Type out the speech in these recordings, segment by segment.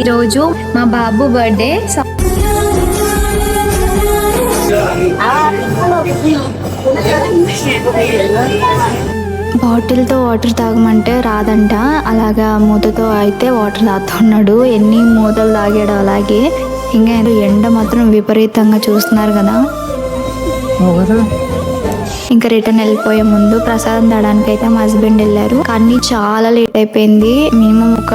ఈరోజు మా బాబు birthday బాటిల్తో water తాగమంటే రాదంట. అలాగా మూతతో అయితే వాటర్ తాగుతున్నాడు ఎన్ని మూతలు తాగాడు అలాగే. ఇంకా ఎండ మాత్రం విపరీతంగా చూస్తున్నారు కదా. ఇంకా రిటర్న్ వెళ్ళిపోయే ముందు ప్రసాదం తేడానికి అయితే మా హస్బెండ్ వెళ్ళారు. కానీ చాలా లేట్ అయిపోయింది. మినిమం ఒక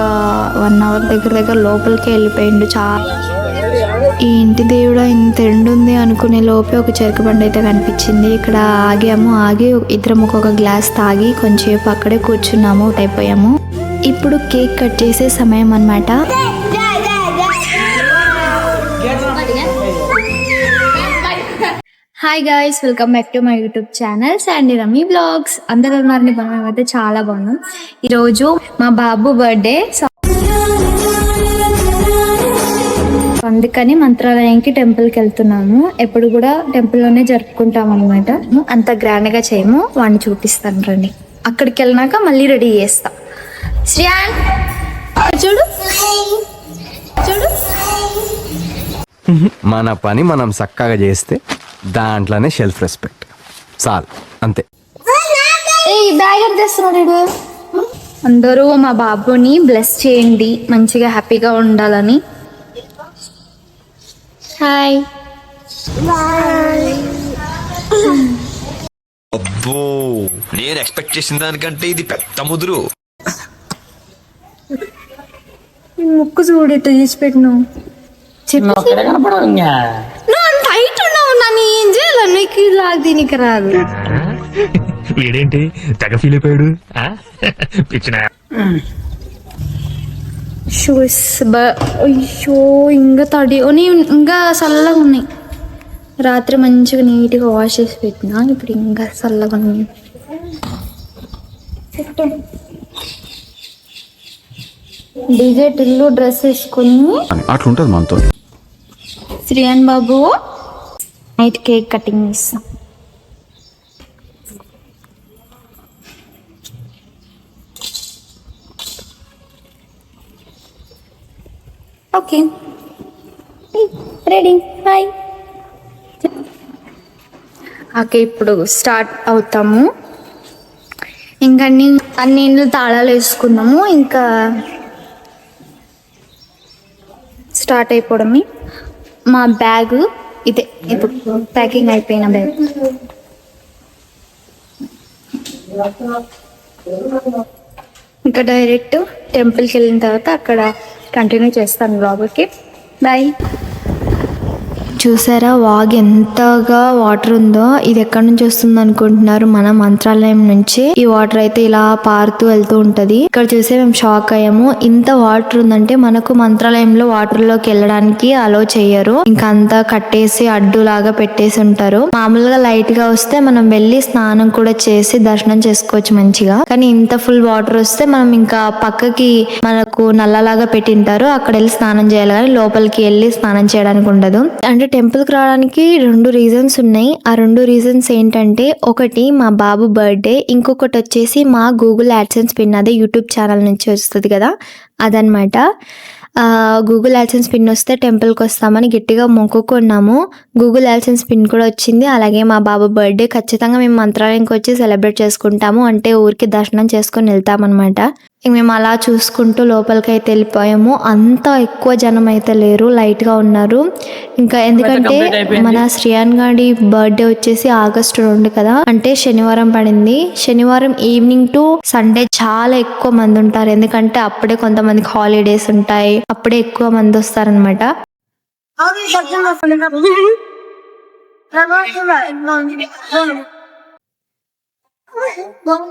వన్ అవర్ దగ్గర దగ్గర లోపలికి వెళ్ళిపోయిండు. చాలా ఈ ఇంటి దేవుడ ఇంత ఎండు ఉంది అనుకునే లోపే ఒక చెరుకు బండి అయితే కనిపించింది. ఇక్కడ ఆగాము ఆగి ఇద్దరం ఒక్కొక్క గ్లాస్ తాగి కొంచెంసేపు అక్కడే కూర్చున్నాము అయిపోయాము ఇప్పుడు కేక్ కట్ చేసే సమయం అన్నమాట. Hi guys welcome back to my YouTube channel Sandy Rami vlogs అందరూ ఉన్నారని అయితే చాలా బాగున్నాం. ఈరోజు మా బాబు బర్త్డే అందుకని మంత్రాలయంకి టెంపుల్కి వెళ్తున్నాము. ఎప్పుడు కూడా టెంపుల్లోనే జరుపుకుంటాం అనమాట అంత గ్రాండ్గా చేయము. వాడిని చూపిస్తాను రండి. అక్కడికి వెళ్ళినాక మళ్ళీ రెడీ చేస్తా. శ్రియాన్ చూడు. చూడు. మన పని మనం చక్కగా చేస్తే దాంట్లోనే షెల్ఫ్ రెస్పెక్ట్ చాలు అంతే? అందరూ మా బాబుని బ్లెస్ చేయండి మంచిగా హ్యాపీగా ఉండాలని. హాయ్ అబ్బో నేను ఎక్స్పెక్ట్ చేసిన దానికంటే ఇది పెద్ద ముదురు. ముక్కు చూడు ఇట్లా తీసి అంత హైట్ ఉన్నావు నన్ను ఏం చేయాలి? నీకు ఇలా దీనికి రాదు. వీడేంటి? తెగ ఫీల్ అయిపోయాడు? పిచ్చిన. షూస్ బ- అయ్యో ఇంకా తడి. ఇంకా చల్లగా ఉన్నాయి. రాత్రి మంచిగా నీట్గా వాష్ చేసి పెట్టినా ఇప్పుడు ఇంకా చల్లగా ఉన్నాయి. డీజే టిల్లు డ్రెస్ వేసుకొని అట్లుంటది మనతో. శ్రీయాన్ బాబు నైట్ కేక్ కటింగ్ ఇస్తాం ఓకే. రెడీ. హాయ్ ఓకే ఇప్పుడు స్టార్ట్ అవుతాము. ఇంకా అన్ని అన్ని ఇండ్లు తాళాలు వేసుకున్నాము. ఇంకా స్టార్ట్ అయిపోవడమే. మా బ్యాగ్ ఇదే. ఇప్పుడు ప్యాకింగ్ అయిపోయిన బ్యాగ్. ఇంకా డైరెక్ట్ టెంపుల్కి వెళ్ళిన తర్వాత అక్కడ కంటిన్యూ చేస్తాను బాబుకి బాయ్. చూసారా? వాగ్ ఎంతగా వాటర్ ఉందో. ఇది ఎక్కడి నుంచి వస్తుంది అనుకుంటున్నారు మన మంత్రాలయం నుంచి. ఈ వాటర్ అయితే ఇలా పారుతూ వెళ్తూ ఉంటది. ఇక్కడ చూసే మేము షాక్ అయ్యాము. ఇంత వాటర్ ఉందంటే మనకు మంత్రాలయంలో వాటర్లోకి వెళ్ళడానికి అలో చేయరు ఇంకా అంతా కట్టేసి అడ్డులాగా పెట్టేసి ఉంటారు. మామూలుగా లైట్గా వస్తే మనం వెళ్ళి స్నానం కూడా చేసి దర్శనం చేసుకోవచ్చు మంచిగా. కానీ ఇంత ఫుల్ వాటర్ వస్తే మనం ఇంకా పక్కకి మనకు నల్లలాగా పెట్టింటారు. అక్కడ వెళ్ళి స్నానం చేయాలి. కానీ లోపలికి వెళ్ళి స్నానం చేయడానికి ఉండదు. అంటే టెంపుల్కి రావడానికి రెండు రీజన్స్ ఉన్నాయి. ఆ రెండు రీజన్స్ ఏంటంటే ఒకటి మా బాబు బర్త్డే ఇంకొకటి వచ్చేసి మా గూగుల్ యాడ్సెన్స్ పిన్ అదే యూట్యూబ్ ఛానల్ నుంచి వస్తుంది కదా అదనమాట గూగుల్ యాడ్సెన్స్ పిన్ వస్తే టెంపుల్కి వస్తామని గట్టిగా మొక్కుకున్నాము. గూగుల్ యాడ్సెన్స్ పిన్ కూడా వచ్చింది. అలాగే మా బాబు బర్త్డే ఖచ్చితంగా మేము మంత్రాలయంకి వచ్చి సెలబ్రేట్ చేసుకుంటాము. అంటే ఊరికి దర్శనం చేసుకొని వెళ్తామన్నమాట. మేము అలా చూసుకుంటూ లోపలికి అయితే వెళ్ళిపోయాము. అంత ఎక్కువ జనం అయితే లేరు లైట్గా ఉన్నారు. ఇంకా ఎందుకంటే. మన శ్రియాన్ గాడి బర్త్డే వచ్చేసి ఆగస్టు రెండు కదా. అంటే శనివారం పడింది. శనివారం ఈవినింగ్ టు సండే చాలా ఎక్కువ మంది ఉంటారు. ఎందుకంటే అప్పుడే కొంతమందికి హాలిడేస్ ఉంటాయి. అప్పుడే ఎక్కువ మంది వస్తారనమాట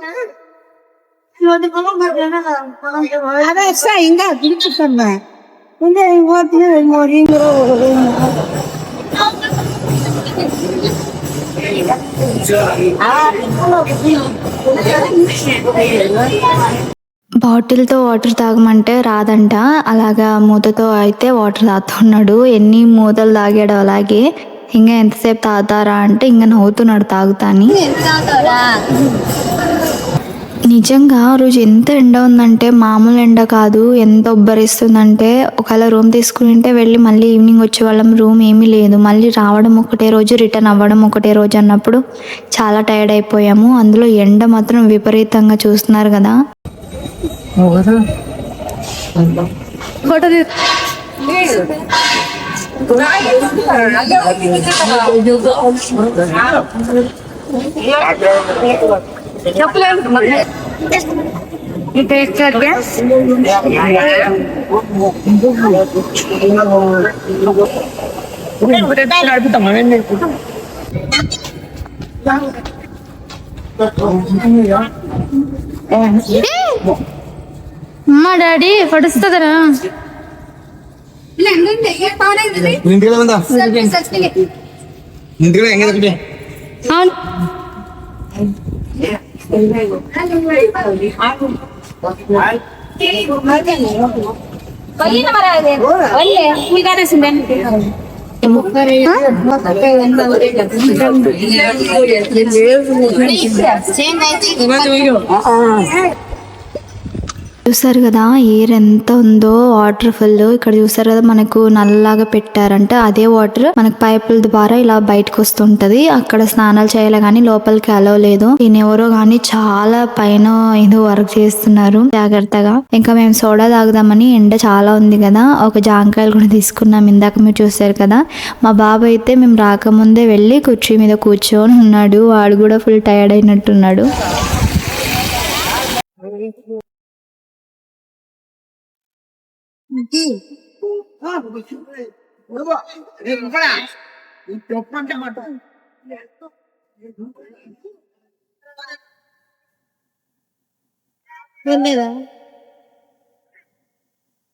అదే సార్ ఇంకా పిలుచుతున్నా ఇంకా ఇంకోటి బాటిల్తో వాటర్ తాగమంటే రాదంట. అలాగా మూతతో అయితే వాటర్ తాగుతున్నాడు. ఎన్ని మూతలు తాగాడు అలాగే. ఇంకా ఎంతసేపు తాగుతారా అంటే ఇంకా నవ్వుతున్నాడు తాగుతాని. నిజంగా ఆ రోజు ఎంత ఎండ ఉందంటే మామూలు ఎండ కాదు ఎంత ఉబ్బరిస్తుందంటే ఒకవేళ రూమ్ తీసుకుంటే వెళ్ళి మళ్ళీ ఈవినింగ్ వచ్చే వాళ్ళం రూమ్ ఏమీ లేదు. మళ్ళీ రావడం ఒకటే రోజు రిటర్న్ అవ్వడం ఒకటే రోజు అన్నప్పుడు చాలా టైర్డ్ అయిపోయాము. అందులో ఎండ మాత్రం విపరీతంగా చూస్తున్నారు కదా. செப்பலே இது டேஸ்டா இருக்கு அம்மா டாடி ஃபோட்டோஸ் தரேன் இல்ல எங்க எங்க பாரு இது நிந்தில வந்தா. நிந்தில எங்க இருக்கு? ஆன். ಒಳ್ಳೆ ಕುಯ್ದಾರೆ ಸಿಮೆಂಟ್ ಚೇಂಜ್ ಆಯ್ತು చూసారు కదా ఎయిర్ ఎంత ఉందో వాటర్ ఫుల్. ఇక్కడ చూసారు కదా మనకు నల్లలాగా పెట్టారంటే. అదే వాటర్ మనకు పైపుల ద్వారా ఇలా బయటకు వస్తుంటది. అక్కడ స్నానాలు చేయాలి కానీ లోపలికి అలవ్ లేదు. ఎవరో కానీ చాలా పైన ఏదో వర్క్ చేస్తున్నారు. జాగ్రత్తగా. ఇంకా మేము సోడా తాగుదామని ఎండ చాలా ఉంది కదా ఒక జాంకాయలు కూడా తీసుకున్నాం ఇందాక మీరు చూసారు కదా. మా బాబు అయితే మేము రాకముందే వెళ్ళి కుర్చీ మీద కూర్చొని ఉన్నాడు. వాడు కూడా ఫుల్ టైర్డ్ అయినట్టున్నాడు. వెళ్ళేదా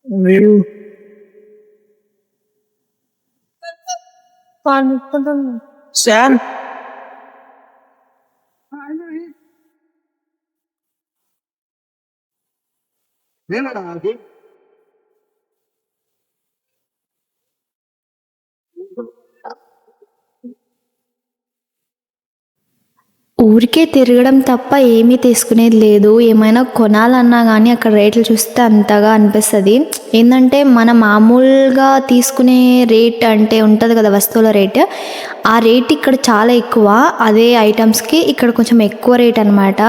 మీరు సార్ నేను అది ఊరికే తిరగడం తప్ప ఏమీ తీసుకునేది లేదు. ఏమైనా కొనాలన్నా కానీ అక్కడ రేట్లు చూస్తే అంతగా అనిపిస్తుంది. ఏంటంటే మన మామూలుగా తీసుకునే రేట్ అంటే ఉంటుంది కదా వస్తువుల రేట్. ఆ రేట్ ఇక్కడ చాలా ఎక్కువ. అదే ఐటమ్స్కి ఇక్కడ కొంచెం ఎక్కువ రేట్ అనమాట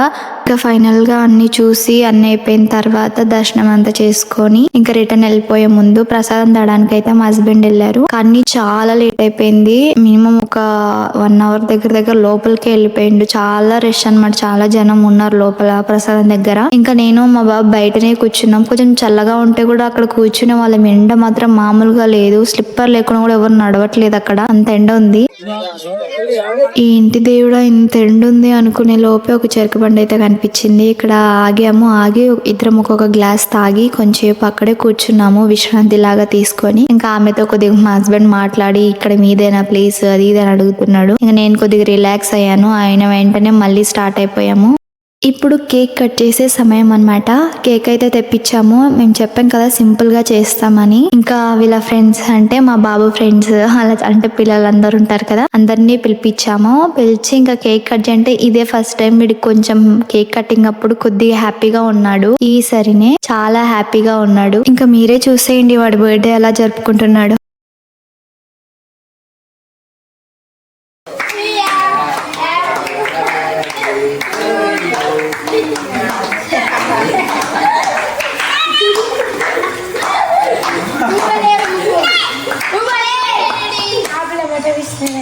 ఇంకా ఫైనల్గా అన్ని చూసి అన్ని అయిపోయిన తర్వాత దర్శనం అంతా చేసుకొని ఇంకా రిటర్న్ వెళ్ళిపోయే ముందు ప్రసాదం తేడానికి అయితే మా హస్బెండ్ వెళ్ళారు. కానీ చాలా లేట్ అయిపోయింది. మినిమం ఒక వన్ అవర్ దగ్గర దగ్గర లోపలికి వెళ్ళిపోయిండు. చాలా రష్ అన్నమాట. చాలా జనం ఉన్నారు లోపల ప్రసాదం దగ్గర. ఇంకా నేను మా బాబు బయటనే కూర్చున్నాం. కొంచెం చల్లగా ఉంటే కూడా అక్కడ కూర్చునే వాళ్ళం. ఎండ మాత్రం మామూలుగా లేదు. స్లిప్పర్ లేకుండా కూడా ఎవరు నడవట్లేదు అక్కడ. అంత ఎండ ఉంది. ఈ ఇంటి దేవుడా ఇంత ఎండుంది అనుకునే లోపే ఒక చెరుకు బండి అయితే కనిపించింది. ఇక్కడ ఆగాము. ఆగి ఇద్దరం ఒక్కొక్క గ్లాస్ తాగి కొంచెంసేపు అక్కడే కూర్చున్నాము విశ్రాంతి లాగా తీసుకొని. ఇంకా ఆమెతో కొద్దిగా మా హస్బెండ్ మాట్లాడి ఇక్కడ మీదేనా ప్లేస్? అది ఇది అని అడుగుతున్నాడు. ఇంకా నేను కొద్దిగా రిలాక్స్ అయ్యాను. ఆయన వెంటనే మళ్ళీ స్టార్ట్ అయిపోయాము. ఇప్పుడు కేక్ కట్ చేసే సమయం అన్నమాట. కేక్ అయితే తెప్పించాము. మేము చెప్పాం కదా సింపుల్గా చేస్తామని. ఇంకా వీళ్ళ ఫ్రెండ్స్ అంటే మా బాబు ఫ్రెండ్స్ అలా అంటే పిల్లలందరూ ఉంటారు కదా అందరినీ పిలిపించాము. పిలిచి ఇంకా కేక్ కట్ అంటే ఇదే ఫస్ట్ టైం వీడికి కొంచెం కేక్ కటింగ్ అప్పుడు కొద్దిగా హ్యాపీగా ఉన్నాడు. ఈ సరినే చాలా హ్యాపీగా ఉన్నాడు. ఇంకా మీరే చూసేయండి వాడి బర్త్డే ఎలా జరుపుకుంటున్నాడు.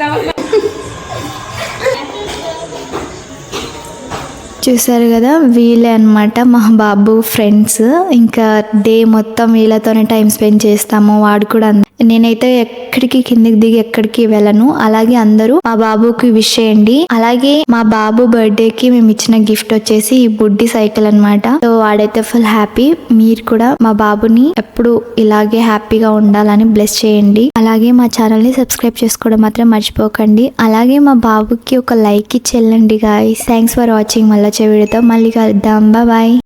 కాదు చూశారు కదా వీళ్ళే అన్నమాట మా బాబు ఫ్రెండ్స్ ఇంకా డే మొత్తం వీళ్ళతోనే టైం స్పెండ్ చేస్తాము వాడు కూడా నేనైతే ఎక్కడికి కిందికి దిగి ఎక్కడికి వెళ్ళను. అలాగే అందరూ మా బాబుకి విష్ చేయండి. అలాగే మా బాబు బర్త్డే కి మేము ఇచ్చిన గిఫ్ట్ వచ్చేసి ఈ బుడ్డి సైకిల్ అన్నమాట. సో వాడైతే ఫుల్ హ్యాపీ మీరు కూడా మా బాబుని ఎప్పుడు ఇలాగే హ్యాపీగా ఉండాలని బ్లెస్ చేయండి. అలాగే మా ఛానల్ని సబ్స్క్రైబ్ చేసుకోవడం మాత్రం మర్చిపోకండి. అలాగే మా బాబుకి ఒక లైక్ ఇచ్చి వెళ్ళండి గాయస్ థ్యాంక్స్ ఫర్ వాచింగ్ మళ్ళీ వచ్చే వీడియోతో మళ్ళీ కలుద్దాం. బాయ్